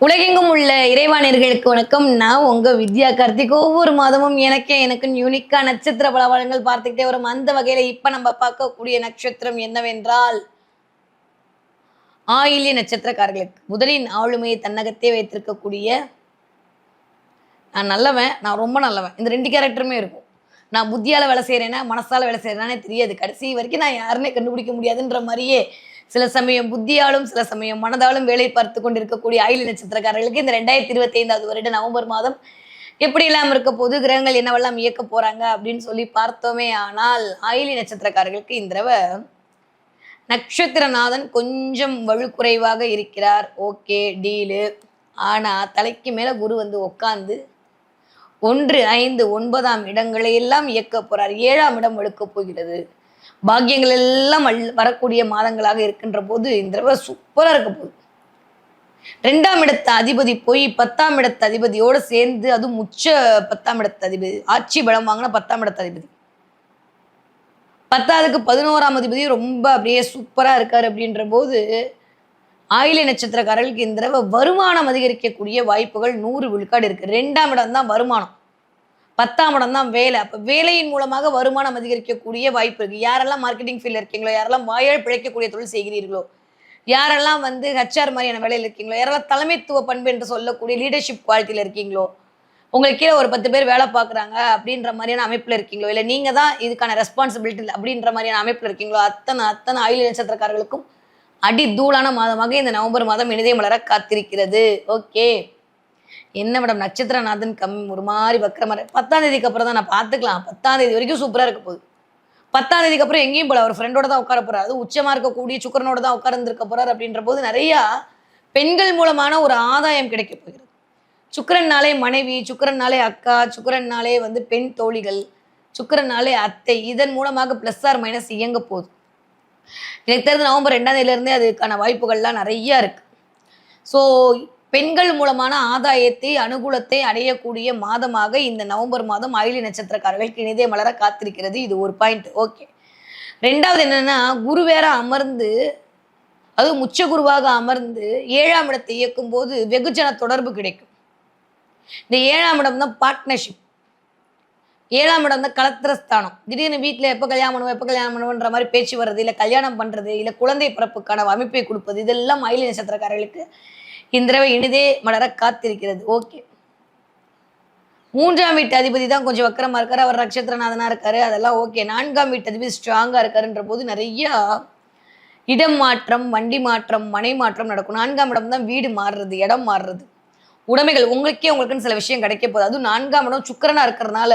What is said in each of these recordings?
உலகெங்கும் உள்ள இறைவானியர்களுக்கு வணக்கம். நான் உங்க வித்யா கார்த்திக். ஒவ்வொரு மாதமும் எனக்கே எனக்கு யூனிக்கா நட்சத்திர பலவளங்கள் பார்த்துக்கிட்டே வரும். அந்த வகையில இப்ப நம்ம பார்க்கக்கூடிய நட்சத்திரம் என்னவென்றால் ஆயில்ய நட்சத்திரக்காரர்களுக்கு. முதலின் ஆளுமையை தன்னகத்தே வைத்திருக்கக்கூடிய நான் நல்லவன் நான் ரொம்ப நல்லவன். இந்த ரெண்டு கேரக்டருமே இருக்கும். நான் புத்தியால வேலை செய்கிறேன்னா மனசால வேலை செய்கிறேனே தெரியாது. கடைசி வரைக்கும் நான் யாருன்னே கண்டுபிடிக்க முடியாதுன்ற மாதிரியே சில சமயம் புத்தியாலும் சில சமயம் மனதாலும் வேலை பார்த்து கொண்டிருக்கக்கூடிய ஆயுள் நட்சத்திரக்காரர்களுக்கு இந்த ரெண்டாயிரத்தி இருபத்தி ஐந்தாவது வருட நவம்பர் மாதம் எப்படி எல்லாம் இருக்க போது கிரகங்கள் என்னவெல்லாம் இயக்க போறாங்க அப்படின்னு சொல்லி பார்த்தோமே ஆனால் ஆயிலி நட்சத்திரக்காரர்களுக்கு இந்த தடவை நட்சத்திரநாதன் கொஞ்சம் வலுக்குறைவாக இருக்கிறார். Okay deal. ஆனா தலைக்கு மேல குரு வந்து உட்காந்து ஒன்று ஐந்து ஒன்பதாம் இடங்களை எல்லாம் இயக்க போறார். ஏழாம் இடம் வழுக்க போகிறது. பாக்கியங்கள் எல்லாம் வரக்கூடிய மாதங்களாக இருக்கின்ற போது இந்த தடவை சூப்பரா இருக்க போகுது. ரெண்டாம் இடத்து அதிபதி போய் பத்தாம் இடத்து அதிபதியோட சேர்ந்து அதுவும் உச்ச பத்தாம் இடத்து அதிபதி ஆட்சி பலம் வாங்கின பத்தாம் இடத்து அதிபதி. பத்தாவதுக்கு பதினோராம் அதிபதி ரொம்ப அப்படியே சூப்பரா இருக்காரு அப்படின்ற போது ஆயில நட்சத்திரக்காரர்களுக்கு இந்த தடவை வருமானம் அதிகரிக்கக்கூடிய வாய்ப்புகள் நூறு விழுக்காடு இருக்கு. ரெண்டாம் இடம் தான் வருமானம். பத்தாம் இடம் தான் வேலை. அப்போ வேலையின் மூலமாக வருமானம் அதிகரிக்கக்கூடிய வாய்ப்பு இருக்குது யாரெல்லாம் மார்க்கெட்டிங் ஃபீல்டில் இருக்கீங்களோ யாரெல்லாம் வாயால் பிழைக்கக்கூடிய தொழில் செய்கிறீர்களோ யாரெல்லாம் வந்து ஹெச்ஆர் மாதிரியான வேலையில் இருக்கீங்களோ யாரெல்லாம் தலைமைத்துவ பண்பு என்று சொல்லக்கூடிய லீடர்ஷிப் குவாலிட்டியில் இருக்கீங்களோ உங்களுக்கு கீழே ஒரு பத்து பேர் வேலை பார்க்குறாங்க அப்படின்ற மாதிரியான அமைப்பில் இருக்கீங்களோ இல்லை நீங்கள் தான் இதுக்கான ரெஸ்பான்சிபிலிட்டி அப்படின்ற மாதிரியான அமைப்பில் இருக்கீங்களோ அத்தனை அத்தனை ஆயுள் நட்சத்திரக்காரர்களுக்கும் அடி தூளான மாதமாக இந்த நவம்பர் மாதம் இனிதே மலர காத்திருக்கிறது. ஓகே என்ன மேடம் நட்சத்திரநாதன் கம் ஒரு மாதிரி வக்கரமாக பத்தாம் தேதிக்கு அப்புறம் தான் நான் பார்த்துக்கலாம். பத்தாம் தேதி வரைக்கும் சூப்பராக இருக்க போகுது. பத்தாம் தேதிக்கு அப்புறம் எங்கேயும் போல அவர் ஃப்ரெண்டோட தான் உட்கார போறாரு. அது உச்சமாக இருக்கக்கூடிய சுக்கரனோட தான் உட்கார்ந்துருக்க போறாரு அப்படின்ற போது நிறையா பெண்கள் மூலமான ஒரு ஆதாயம் கிடைக்க போகிறது. சுக்கிரன்னாலே மனைவி சுக்கிரன்னாலே அக்கா சுக்கிரன்னாலே வந்து பெண் தோழிகள் சுக்கிரன்னாலே அத்தை இதன் மூலமாக ப்ளஸ் ஆர் மைனஸ் இயங்க போகுது. எனக்கு தெரிஞ்ச நவம்பர் ரெண்டாம் தேதியிலேருந்தே அதுக்கான வாய்ப்புகள்லாம் நிறையா இருக்குது ஸோ பெண்கள் மூலமான ஆதாயத்தை அனுகூலத்தை அடையக்கூடிய மாதமாக இந்த நவம்பர் மாதம் ஆயிலி நட்சத்திரக்காரர்களுக்கு இனிதே மலர காத்திருக்கிறது. இது ஒரு பாயிண்ட் ஓகே ரெண்டாவது என்னன்னா குரு வேற அமர்ந்து அதுவும் உச்ச குருவாக அமர்ந்து ஏழாம் இடத்தை இயக்கும் போது வெகுஜன தொடர்பு கிடைக்கும். இந்த ஏழாம் இடம் தான் பார்ட்னர்ஷிப் ஏழாம் இடம் தான் கலத்திரஸ்தானம். திடீர்னு வீட்டில் எப்போ கல்யாணம் பண்ணுவோம் எப்போ கல்யாணம் பண்ணுவோன்ற மாதிரி பேச்சு வர்றது இல்லை கல்யாணம் பண்ணுறது இல்லை குழந்தை பிறப்புக்கான அமைப்பை கொடுப்பது இதெல்லாம் மயில நட்சத்திரக்காரர்களுக்கு இந்திரவை இனிதே மலர காத்திருக்கிறது. ஓகே மூன்றாம் வீட்டு அதிபதி தான் கொஞ்சம் வக்கரமா இருக்காரு. அவர் நட்சத்திரநாதனா இருக்காரு. அதெல்லாம் ஓகே நான்காம் வீட்டு அதிபதி ஸ்ட்ராங்கா இருக்காருன்ற போது நிறைய இடம் மாற்றம் வண்டி மாற்றம் மனை மாற்றம் நடக்கும். நான்காம் இடம் தான் வீடு மாறுறது இடம் மாறுறது. உடைமைகள் உங்களுக்கே உங்களுக்குன்னு சில விஷயம் கிடைக்க போகுது. அதுவும் நான்காம் இடம் சுக்கரனா இருக்கிறதுனால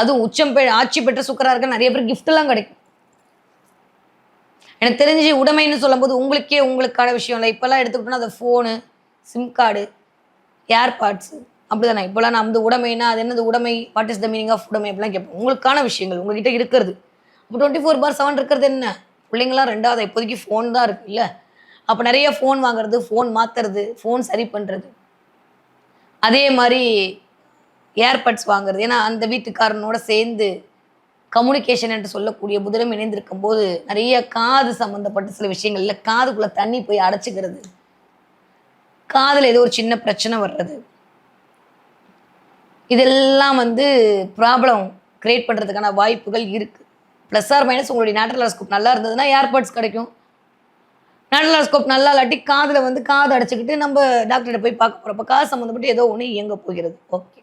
அதுவும் உச்சம் பெ ஆட்சி பெற்ற சுக்கரா இருக்க நிறைய பேர் gift எல்லாம் கிடைக்கும். எனக்கு தெரிஞ்சு உடைமைன்னு சொல்லும்போது உங்களுக்கே உங்களுக்கான விஷயம் இல்லை. இப்போல்லாம் எடுத்துக்கிட்டோம்னா அது ஃபோனு சிம் கார்டு ஏர்பாட்ஸு அப்படிதானே? இப்போலாம் நான் வந்து உடைமைனா அது என்னது? உடைமை what is the meaning of உடைமை அப்படிலாம் கேட்போம். உங்களுக்கான விஷயங்கள் உங்ககிட்ட இருக்கிறது. அப்போ டுவெண்ட்டி ஃபோர் பார் செவன் இருக்கிறது என்ன? பிள்ளைங்களாம் ரெண்டாவது இப்போதைக்கு ஃபோன் தான் இருக்குல்ல அப்போ நிறைய ஃபோன் வாங்குறது ஃபோன் மாற்றுறது ஃபோன் சரி பண்ணுறது அதே மாதிரி ஏர்பட்ஸ் வாங்குறது. ஏன்னா அந்த வீட்டுக்காரனோட சேர்ந்து கம்யூனிகேஷன் என்று சொல்லக்கூடிய புதிரம் இணைந்திருக்கும் போது நிறைய காது சம்மந்தப்பட்ட சில விஷயங்கள்ல காதுக்குள்ள தண்ணி போய் அடைச்சிக்கிறது. காதில் ஏதோ ஒரு சின்ன பிரச்சனை வர்றது. இதெல்லாம் வந்து ப்ராப்ளம் கிரியேட் பண்ணுறதுக்கான வாய்ப்புகள் இருக்குது ப்ளஸ் ஆர் மைனஸ் உங்களுடைய நேட்டரலாஸ்கோப் நல்லா இருந்ததுன்னா ஏர்பட்ஸ் கிடைக்கும். நேட்டரலாஸ்கோப் நல்லா இல்லாட்டி காதில் வந்து காது அடைச்சிக்கிட்டு நம்ம டாக்டர்கிட்ட போய் பார்க்க போகிறப்ப காது சம்மந்தப்பட்டு ஏதோ ஒன்று இயங்க போகிறது. ஓகே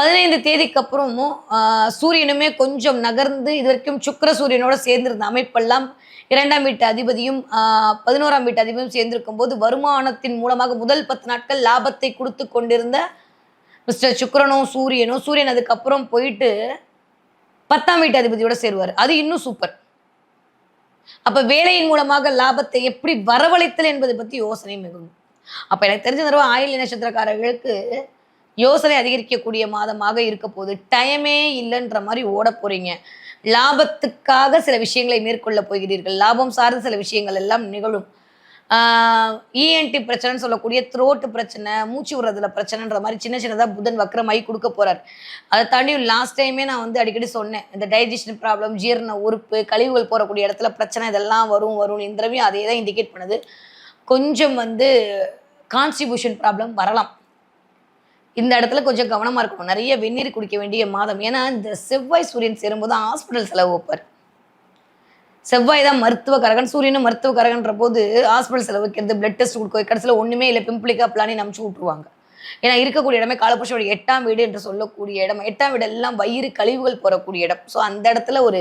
பதினைந்து தேதிக்கு அப்புறமும் சூரியனுமே கொஞ்சம் நகர்ந்து இது வரைக்கும் சுக்கிர சூரியனோட சேர்ந்திருந்த அமைப்பெல்லாம் இரண்டாம் வீட்டு அதிபதியும் பதினோராம் வீட்டு அதிபதியும் சேர்ந்திருக்கும் போது வருமானத்தின் மூலமாக முதல் பத்து நாட்கள் லாபத்தை கொடுத்து கொண்டிருந்த மிஸ்டர் சுக்கரனும் சூரியனும் சூரியன் அதுக்கப்புறம் போயிட்டு பத்தாம் வீட்டு அதிபதியோட சேருவார். அது இன்னும் சூப்பர். அப்ப வேலையின் மூலமாக லாபத்தை எப்படி வரவழைத்தல் என்பதை பத்தி யோசனை மிகும் அப்ப எனக்கு தெரிஞ்ச தடவை ஆயுள் நட்சத்திரக்காரர்களுக்கு யோசனை அதிகரிக்கக்கூடிய மாதமாக இருக்க போகுது. டைமே இல்லைன்ற மாதிரி ஓட போறீங்க. லாபத்துக்காக சில விஷயங்களை மேற்கொள்ள போகிறீர்கள். லாபம் சார்ந்த சில விஷயங்கள் எல்லாம் நிகழும். இஎன்டி பிரச்சனைன்னு சொல்லக்கூடிய த்ரோட்டு பிரச்சனை மூச்சு விடுறதுல பிரச்சனைன்ற மாதிரி சின்ன சின்னதாக புதன் வக்கரமாகி கொடுக்க போகிறார் அதை தாண்டி லாஸ்ட் டைமே நான் வந்து அடிக்கடி சொன்னேன். இந்த டைஜஷன் ப்ராப்ளம் ஜீரண உறுப்பு கழிவுகள் போகக்கூடிய இடத்துல பிரச்சனை இதெல்லாம் வரும் வரும் இந்த தடவையும் அதே தான் இண்டிகேட் பண்ணுது. கொஞ்சம் வந்து கான்ஸ்டிபியூஷன் ப்ராப்ளம் வரலாம். இந்த இடத்துல கொஞ்சம் கவனமாக இருக்கணும். நிறைய வெந்நீர் குடிக்க வேண்டிய மாதம். ஏன்னா இந்த செவ்வாய் சூரியன் சேரும்போது ஹாஸ்பிட்டல் செலவு வைப்பார். செவ்வாய் தான் மருத்துவ கரகன். சூரியனும் மருத்துவ கரகன்ற போது ஹாஸ்பிட்டல் செலவு வைக்கிறது பிளட் டெஸ்ட் கொடுக்க கடைசியில் ஒன்றுமே இல்லை. பிம்பிளிக்கா பிளானி நமிச்சு விட்ருவாங்க ஏன்னா இருக்கக்கூடிய இடமே காலப்புருஷோட எட்டாம் வீடு என்று சொல்லக்கூடிய இடம். எட்டாம் வீடு எல்லாம் வயிறு கழிவுகள் போகக்கூடிய இடம். ஸோ அந்த இடத்துல ஒரு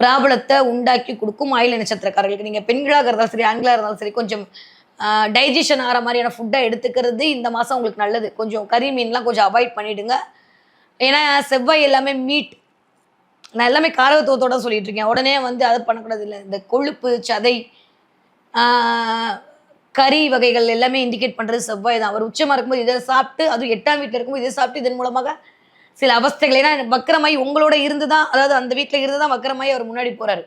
பிராபலத்தை உண்டாக்கி கொடுக்கும் ஆயுள நட்சத்திரக்காரர்களுக்கு. நீங்கள் பெண்களாக இருந்தாலும் சரி ஆண்களாக இருந்தாலும் சரி கொஞ்சம் டைஜஷன் ஆகிற மாதிரியான ஃபுட்டை எடுத்துக்கிறது இந்த மாதம் உங்களுக்கு நல்லது. கொஞ்சம் கறி மீன்லாம் கொஞ்சம் அவாய்ட் பண்ணிவிடுங்க ஏன்னா செவ்வாய் எல்லாமே மீட் நான் எல்லாமே காரகத்துவத்தோட சொல்லிட்டு இருக்கேன். உடனே வந்து அதை பண்ணக்கூடாது இல்லை. இந்த கொழுப்பு சதை கறி வகைகள் எல்லாமே இண்டிகேட் பண்ணுறது செவ்வாய் தான். அவர் உச்சமாக இருக்கும்போது இதை சாப்பிட்டு அதுவும் எட்டாம் வீட்டில் இருக்கும்போது இதை சாப்பிட்டு இதன் மூலமாக சில அவஸ்தைகள் ஏன்னா வக்கரமாய் உங்களோட இருந்து தான் அதாவது அந்த வீட்டில் இருந்து தான் வக்கரமாய் அவர் முன்னாடி போகிறாரு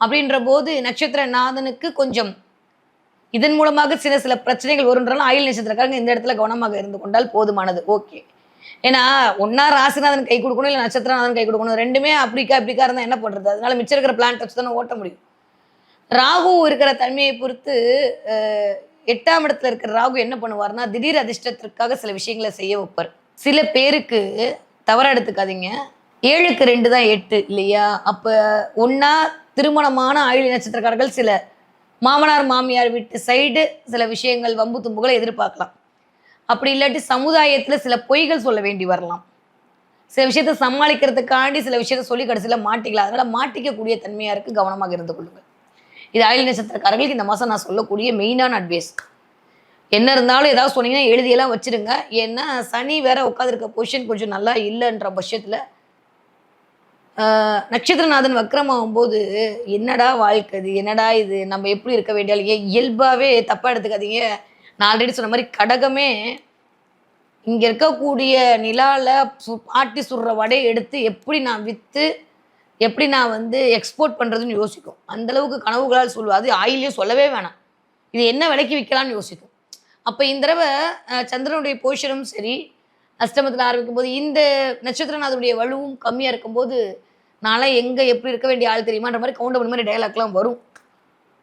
அப்படின்ற போது நட்சத்திர நாதனுக்கு கொஞ்சம் இதன் மூலமாக சில சில பிரச்சனைகள் வருன்றாலும் ஆயில் நட்சத்திரக்காரங்க இந்த இடத்துல கவனமாக இருந்து கொண்டால் போதுமானது. ஓகே. ஏன்னா ஒன்னா ராசிநாதன் கை கொடுக்கணும் இல்லை நட்சத்திரநாதன் கை கொடுக்கணும். ரெண்டுமே அப்படிக்கா இப்படிக்கா இருந்தால் என்ன பண்ணுறது அதனால மிச்சம் இருக்கிற பிளான் வச்சு தானே ஓட்ட முடியும். ராகு இருக்கிற தன்மையை பொறுத்து எட்டாம் இடத்துல இருக்கிற ராகு என்ன பண்ணுவார்னா திடீர் அதிர்ஷ்டத்திற்காக சில விஷயங்களை செய்ய வைப்பார். சில பேருக்கு தவறாக எடுத்துக்காதீங்க. ஏழுக்கு ரெண்டு தான் எட்டு இல்லையா? அப்போ ஒன்றா திருமணமான ஆயுள் நட்சத்திரக்காரர்கள் சில மாமனார் மாமியார் வீட்டு சைடு சில விஷயங்கள் வம்பு தும்புகளை எதிர்பார்க்கலாம். அப்படி இல்லாட்டி சமுதாயத்தில் சில பொய்கள் சொல்ல வேண்டி வரலாம். சில விஷயத்தை சமாளிக்கிறதுக்காண்டி சில விஷயத்தை சொல்லி கடைசியில் மாட்டிக்கலாம். அதனால் மாட்டிக்கக்கூடிய தன்மையாக இருக்குது கவனமாக இருந்து கொள்ளுங்கள். இது ஆயுள் நட்சத்திரக்காரர்களுக்கு இந்த மாதம் நான் சொல்லக்கூடிய மெயினான அட்வைஸ் என்ன இருந்தாலும் ஏதாவது சொன்னீங்கன்னா எழுதியெல்லாம் வச்சுருங்க. ஏன்னா சனி வேற உட்காந்துருக்க பொசிஷன் கொஞ்சம் நல்லா இல்லைன்ற பட்சத்தில் நட்சத்திரநாதன் வக்ரமாகும் போது என்னடா வாழ்க்கை இது என்னடா இது? நம்ம எப்படி இருக்க வேண்டிய ஏன் இயல்பாகவே தப்பாக எடுத்துக்காதீங்க. நான் ஆல்ரெடி சொன்ன மாதிரி கடகமே இங்கே இருக்கக்கூடிய நிலாவில் சு ஆட்டி சுடுற வடையை எடுத்து எப்படி நான் விற்று எப்படி நான் வந்து எக்ஸ்போர்ட் பண்ணுறதுன்னு யோசிக்கும். அந்த அளவுக்கு கனவுகளால் சொல்லுவாது அது சொல்லவே வேணாம். இது என்ன விலைக்கு விற்கலாம்னு யோசிக்கும். அப்போ இந்த தடவை சந்திரனுடைய போஷனும் சரி அஷ்டமத்தில் ஆரம்பிக்கும் போது இந்த நட்சத்திரநாதனுடைய வலுவும் கம்மியாக இருக்கும்போது நான்லாம் எங்கே எப்படி இருக்க வேண்டிய ஆள் தெரியுமான்ற மாதிரி கவுண்ட் பண்ண மாதிரி டயலாக்லாம் வரும்.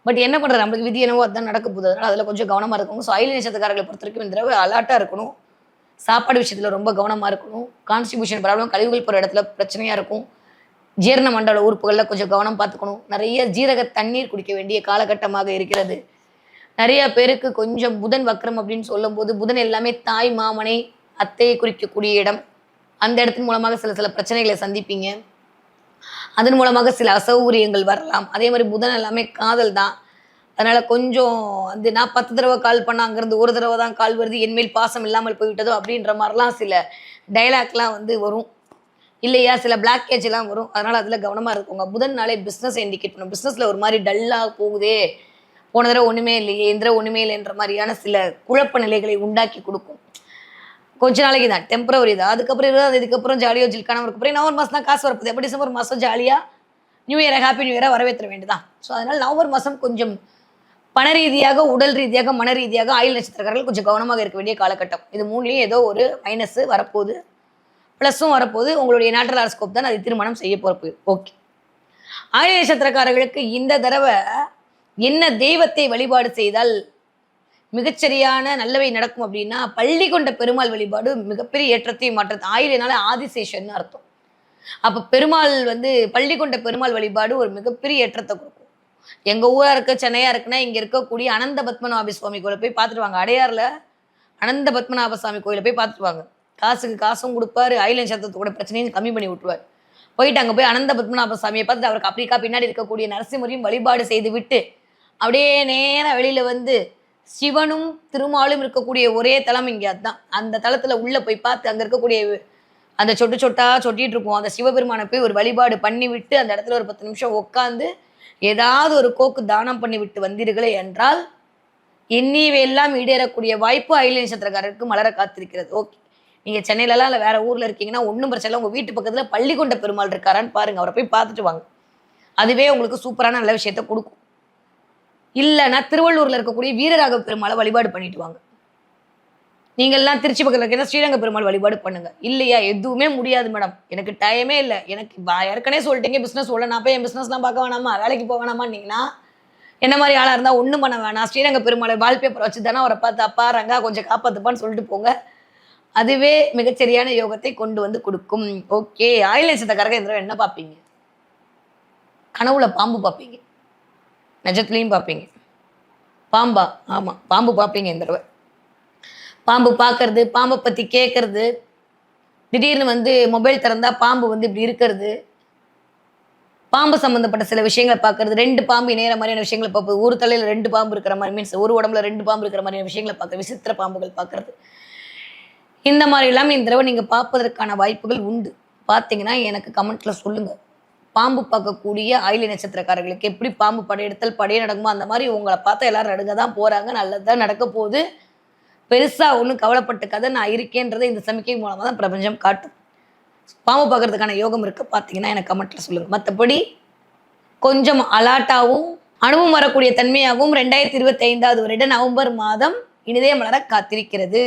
பட் என்ன பண்ணுறது நம்மளுக்கு விதி என்னவோ அதுதான் நடக்க போகுது. அதனால் அதில் கொஞ்சம் கவனமாக இருக்கணும். ஸோ அயல் நட்சத்திரக்காரர்களை பொறுத்த வரைக்கும் இந்த தடவை அலர்ட்டாக இருக்கணும். சாப்பாடு விஷயத்தில் ரொம்ப கவனமாக இருக்கணும். கான்ஸ்டிபியூஷன் ப்ராப்ளம் கழிவுகள் போகிற இடத்துல பிரச்சனையாக இருக்கும். ஜீரண மண்டல உறுப்புகளில் கொஞ்சம் கவனம் பார்த்துக்கணும். நிறைய ஜீரக தண்ணீர் குடிக்க வேண்டிய காலகட்டமாக இருக்கிறது. நிறைய பேருக்கு கொஞ்சம் புதன் வக்ரம் அப்படின்னு சொல்லும்போது புதன் எல்லாமே தாய் மாமனை அத்தையை குறிக்கக்கூடிய இடம். அந்த இடத்தின் மூலமாக சில சில பிரச்சனைகளை சந்திப்பீங்க. அதன் மூலமாக சில அசௌகரியங்கள் வரலாம். அதே மாதிரி புதன் எல்லாமே காதல் தான். அதனால் கொஞ்சம் வந்து நான் பத்து தடவை கால் பண்ண அங்கேருந்து ஒரு தடவை தான் கால் வருது என்மேல் பாசம் இல்லாமல் போய்விட்டதோ அப்படின்ற மாதிரிலாம் சில டைலாக்லாம் வந்து வரும். இல்லையா? சில பிளாக் எல்லாம் வரும். அதனால் அதில் கவனமாக இருக்குங்க புதன் நாளே பிஸ்னஸ் இண்டிகேட் பண்ணும் பிஸ்னஸில் ஒரு மாதிரி டல்லாக போகுதே. போன தடவை ஒன்றுமே இல்லையே இந்த ஒன்றுமே இல்லைன்ற மாதிரியான சில குழப்ப நிலைகளை உண்டாக்கி கொடுக்கும். கொஞ்ச நாளைக்கு தான். டெம்பரவரி தான். அதுக்கப்புறம் இருபதாம் இதுக்கப்புறம் ஜாலியாக ஜில்கான அப்புறம் நவம்பர் மாதம் தான் காசு வரப்போகுது. எப்படி டிசம்பர் மாதம் ஜாலியாக நியூ இயரை ஹாப்பி நியூ இயரை வரவேற்ற வேண்டியதான் ஸோ அதனால் நவம்பர் மாதம் கொஞ்சம் பண ரீதியாக உடல் ரீதியாக மன ரீதியாக ஆயுள் நட்சத்திரக்காரர்கள் கொஞ்சம் கவனமாக இருக்க வேண்டிய காலகட்டம். இது மூணுலேயும் ஏதோ ஒரு மைனஸ் வரப்போகுது. ப்ளஸ்ஸும் வரப்போகுது. உங்களுடைய நேட்டல் ஹாரஸ்கோப் தான் அது திருமணம் செய்ய போகிறப்போ ஓகே ஆயுள் நட்சத்திரக்காரர்களுக்கு இந்த தடவை என்ன தெய்வத்தை வழிபாடு செய்தால் மிகச்சரியான நல்லவை நடக்கும் அப்படின்னா பள்ளி கொண்ட பெருமாள் வழிபாடு மிகப்பெரிய ஏற்றத்தையும் மாற்றத்தை ஆயிரனால ஆதிசேஷன் அர்த்தம். அப்போ பெருமாள் வந்து பள்ளி கொண்ட பெருமாள் வழிபாடு ஒரு மிகப்பெரிய ஏற்றத்தை கொடுக்கும். எங்க ஊரா இருக்க சென்னையா இருக்குன்னா இங்க இருக்கக்கூடிய அனந்த பத்மநாப சுவாமி கோயிலை போய் பார்த்துட்டு வாங்க. அடையாறுல அனந்த பத்மநாப சுவாமி கோயிலை போய் பார்த்துட்டு வாங்க. காசுக்கு காசும் கொடுப்பாரு ஆயிலம் சத்தத்தோட பிரச்சனையும் கம்மி பண்ணி விட்டுருவார். போயிட்டு அங்கே போய் அனந்த பத்மநாப சுவாமியை பார்த்து அவருக்கு அப்படிக்கா பின்னாடி இருக்கக்கூடிய நரசிம்மரையும் வழிபாடு செய்து விட்டு அப்படியே நேராக வெளியில வந்து சிவனும் திருமாலும் இருக்கக்கூடிய ஒரே தலம் இங்கே அதுதான். அந்த தளத்தில் உள்ளே போய் பார்த்து அங்கே இருக்கக்கூடிய அந்த சொட்டு சொட்டா சொட்டிட்டு இருக்கும். அந்த சிவபெருமானை போய் ஒரு வழிபாடு பண்ணி விட்டு அந்த இடத்துல ஒரு பத்து நிமிஷம் உட்காந்து ஏதாவது ஒரு கோக்கு தானம் பண்ணி விட்டு வந்தீர்களே என்றால் எண்ணியவையெல்லாம் ஈடேறக்கூடிய வாய்ப்பு அயல் நட்சத்திரக்காரருக்கு மலர காத்திருக்கிறது. ஓகே. நீங்கள் சென்னையிலலாம் இல்லை வேறு ஊரில் இருக்கீங்கன்னா ஒன்றும் பிரச்சனை இல்லை. உங்கள் வீட்டு பக்கத்தில் பள்ளிக்கொண்ட பெருமாள் இருக்காரான்னு பாருங்கள் அவரை போய் பார்த்துட்டு வாங்க. அதுவே உங்களுக்கு சூப்பரான நல்ல விஷயத்த கொடுக்கும். இல்லைன்னா திருவள்ளூரில் இருக்கக்கூடிய வீரராக பெருமாளை வழிபாடு பண்ணிட்டு வாங்க. நீங்கள்லாம் திருச்சி பக்கத்தில் இருக்கிற ஸ்ரீரங்க பெருமாள் வழிபாடு பண்ணுங்க. இல்லையா? எதுவுமே முடியாது மேடம். எனக்கு டைமே இல்லை. எனக்கு ஏற்கனவே சொல்லிட்டீங்க பிஸ்னஸ் உள்ள நான் போய் என் பிஸ்னஸ்லாம் பார்க்க வேணாமா? வேலைக்கு போக வேணாமான்னீங்கன்னா என்ன மாதிரி ஆளாக இருந்தால் ஒன்றும் பண்ண வேணாம். ஸ்ரீரங்க பெருமாளை வால்பேப்பர் வச்சு தானே அவரை பார்த்து அப்பா ரங்கா கொஞ்சம் காப்பாத்துப்பான்னு சொல்லிட்டு போங்க. அதுவே மிகச்சரியான யோகத்தை கொண்டு வந்து கொடுக்கும். ஓகே ஆயில் நட்சத்திர கரக இந்த என்ன பார்ப்பீங்க? கனவுல பாம்பு பார்ப்பீங்க. நிஜத்துலையும் பார்ப்பீங்க. பாம்பா ஆமாம் பாம்பு பார்ப்பீங்க இந்த தடவை. பாம்பு பார்க்கறது பாம்பை பற்றி கேட்கறது திடீர்னு வந்து மொபைல் திறந்தால் பாம்பு வந்து இப்படி இருக்கிறது. பாம்பு சம்மந்தப்பட்ட சில விஷயங்களை பார்க்கறது ரெண்டு பாம்பு இணையிற மாதிரியான விஷயங்களை பார்ப்பது ஒரு தலையில் ரெண்டு பாம்பு இருக்கிற மாதிரி மீன்ஸ் ஒரு உடம்புல ரெண்டு பாம்பு இருக்கிற மாதிரியான விஷயங்களை பார்க்குறது விசித்திர பாம்புகள் பார்க்கறது. இந்த மாதிரிலாம் இந்த தடவை நீங்கள் பார்ப்பதற்கான வாய்ப்புகள் உண்டு. பார்த்தீங்கன்னா எனக்கு கமெண்ட்டில் சொல்லுங்கள் பாம்பு பார்க்கக்கூடிய ஆயிலி நட்சத்திரக்காரர்களுக்கு எப்படி பாம்பு படையெடுத்தல் படைய நடக்குமோ அந்த மாதிரி உங்களை பார்த்தா எல்லாரும் நடுங்க தான் போகிறாங்க நல்லதாக நடக்க போகுது. பெருசாக ஒன்றும் கவலைப்பட்டுக்காத நான் இருக்கேன்றதை இந்த சமிக்கை மூலமாக தான் பிரபஞ்சம் காட்டும். பாம்பு பார்க்கறதுக்கான யோகம் இருக்குது பார்த்தீங்கன்னா எனக்கு கமெண்ட்டில் சொல்லுங்கள் மற்றபடி கொஞ்சம் அலாட்டாகவும் அனுபவம் வரக்கூடிய தன்மையாகவும் ரெண்டாயிரத்தி இருபத்தி ஐந்தாவது வருட நவம்பர் மாதம் இனிதே மலர காத்திருக்கிறது.